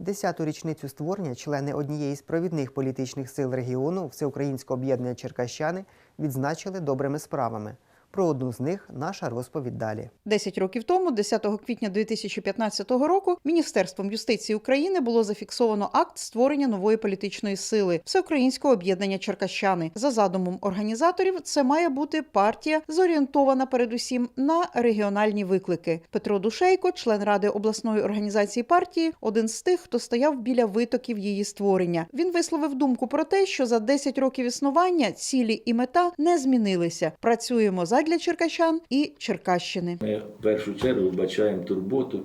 Десяту річницю створення члени однієї з провідних політичних сил регіону Всеукраїнського об'єднання Черкащани відзначили добрими справами. Про одну з них наша розповідь далі. 10 років тому, 10 квітня 2015 року, Міністерством юстиції України було зафіксовано акт створення нової політичної сили Всеукраїнського об'єднання Черкащани. За задумом організаторів, це має бути партія, зорієнтована передусім на регіональні виклики. Петро Душейко, член ради обласної організації партії, один з тих, хто стояв біля витоків її створення. Він висловив думку про те, що за 10 років існування цілі і мета не змінилися. Працюємо задля черкащан і Черкащини. Ми в першу чергу вбачаємо турботу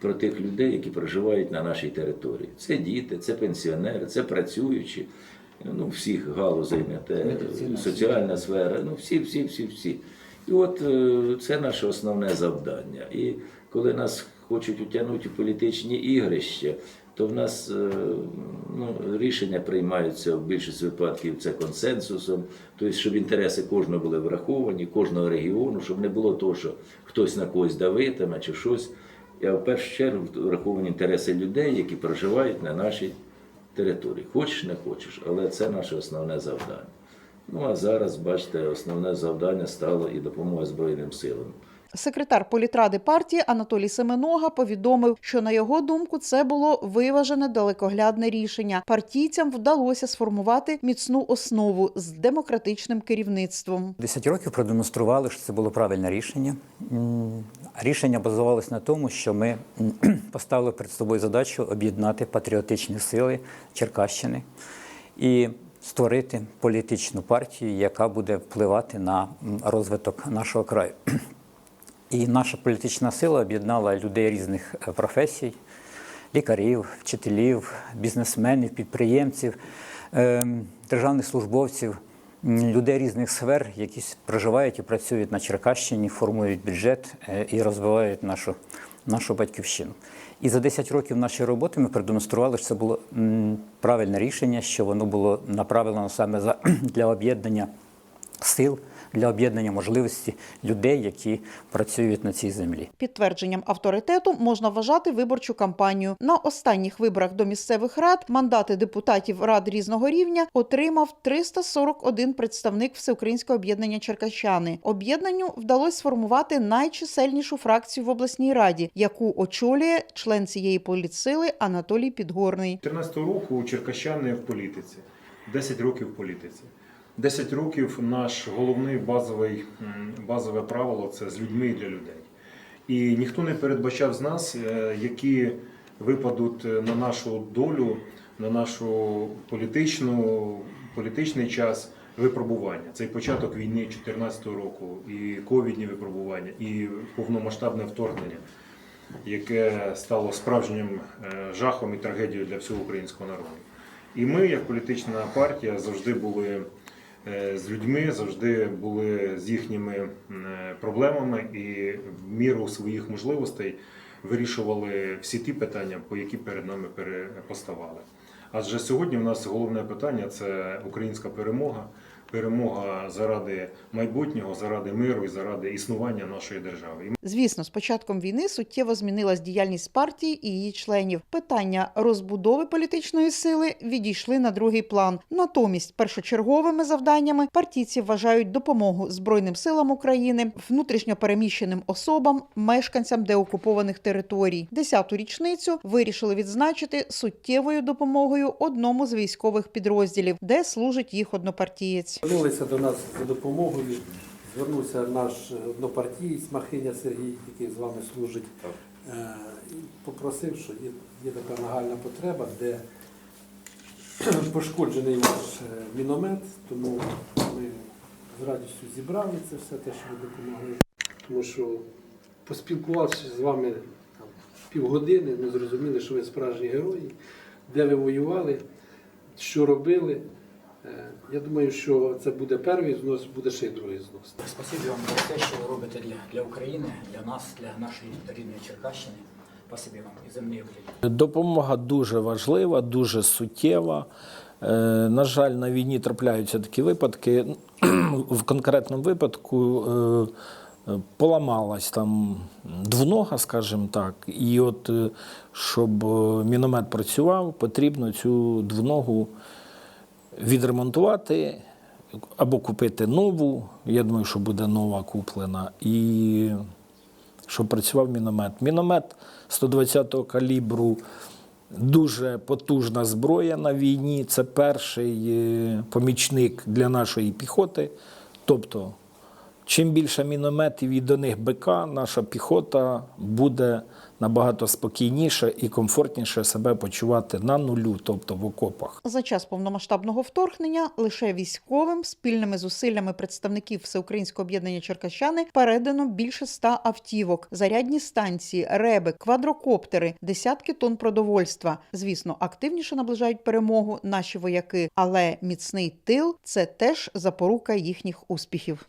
про тих людей, які проживають на нашій території. Це діти, це пенсіонери, це працюючі, ну всіх галузей не те, соціальна сфера, ну всі, всі, всі, всі. І от е, це наше основне завдання. І коли нас хочуть утягнути у політичні ігрища, то в нас е, ну, рішення приймаються в більшості випадків це консенсусом, тобто, щоб інтереси кожного були враховані, кожного регіону, щоб не було того, що хтось на когось давитиме чи щось. А в першу чергу враховані інтереси людей, які проживають на нашій території. Хочеш, не хочеш, але це наше основне завдання. Ну а зараз, бачите, основне завдання стало і допомога Збройним силам. Секретар політради партії Анатолій Семенога повідомив, що на його думку це було виважене далекоглядне рішення. Партійцям вдалося сформувати міцну основу з демократичним керівництвом. 10 років продемонстрували, що це було правильне рішення. Рішення базувалось на тому, що ми поставили перед собою задачу об'єднати патріотичні сили Черкащини і створити політичну партію, яка буде впливати на розвиток нашого краю. І наша політична сила об'єднала людей різних е, професій: лікарів, вчителів, бізнесменів, підприємців, ем, державних службовців, людей різних сфер, які проживають і працюють на Черкащині, формують бюджет е, і розвивають нашу, нашу батьківщину. І за 10 років нашої роботи ми продемонстрували, що це було правильне рішення, що воно було направлено саме для об'єднання сил, для об'єднання можливості людей, які працюють на цій землі. Підтвердженням авторитету можна вважати виборчу кампанію. На останніх виборах до місцевих рад мандати депутатів рад різного рівня отримав 341 представник Всеукраїнського об'єднання Черкащани. Об'єднанню вдалося сформувати найчисельнішу фракцію в обласній раді, яку очолює член цієї політсили Анатолій Підгорний. 14 року черкащани в політиці, 10 років в політиці. 10 років наш головний базовий, базове правило це з людьми для людей. І ніхто не передбачав з нас, е, які випадуть на нашу долю, на нашу політичну, політичний час випробування. Цей початок війни 2014 року, і ковідні випробування, і повномасштабне вторгнення яке стало справжнім е, жахом і трагедією для всього українського народу. І ми, як політична партія, завжди були е, з людьми, завжди були з їхніми е, проблемами і в міру своїх можливостей вирішували всі ті питання, по які перед нами поставали. Адже сьогодні в нас головне питання це українська перемога, перемога заради майбутнього, заради миру і заради існування нашої держави. Звісно, з початком війни суттєво змінилась діяльність партії і її членів. Питання розбудови політичної сили відійшли на другий план. Натомість, першочерговими завданнями партійці вважають допомогу Збройним силам України, внутрішньо переміщеним особам, мешканцям деокупованих територій. Десяту річницю вирішили відзначити суттєвою допомогою одному з військових підрозділів, де служить їх однопартієць. Звернулися до нас за допомогою. Звернувся наш однопартієць Махиня Сергій, який з вами служить, Е, і попросив, що є, є така нагальна потреба, де пошкоджений ваш е, міномет, тому ми з радістю зібрали це все те, що ви допомогли. Тому що поспілкувавшись з вами там, півгодини, ми зрозуміли, що ви справжні герої, де ви воювали, що робили. Я думаю, що це буде перший знос, буде ще й другий знос. Спасибі вам за те, що ви робите для, для України, для нас, для нашої рідної Черкащини. Спасибі вам і земний Україні. Допомога дуже важлива, дуже суттєва. Е, На жаль, на війні трапляються такі випадки. В конкретному випадку е, поламалась там двонога, скажімо так. І от е, щоб міномет працював, потрібно цю двоногу відремонтувати або купити нову. Я думаю, що буде нова куплена. І щоб працював міномет. Міномет 120-го калібру дуже потужна зброя на війні. Це перший е, помічник для нашої піхоти. Тобто, чим більше мінометів і до них БК, наша піхота буде набагато спокійніше і комфортніше себе почувати на нулю, тобто в окопах. За час повномасштабного вторгнення лише військовим спільними зусиллями представників Всеукраїнського об'єднання Черкащани передано більше ста автівок, зарядні станції, реби, квадрокоптери, десятки тонн продовольства. Звісно, активніше наближають перемогу наші вояки, але міцний тил це теж запорука їхніх успіхів.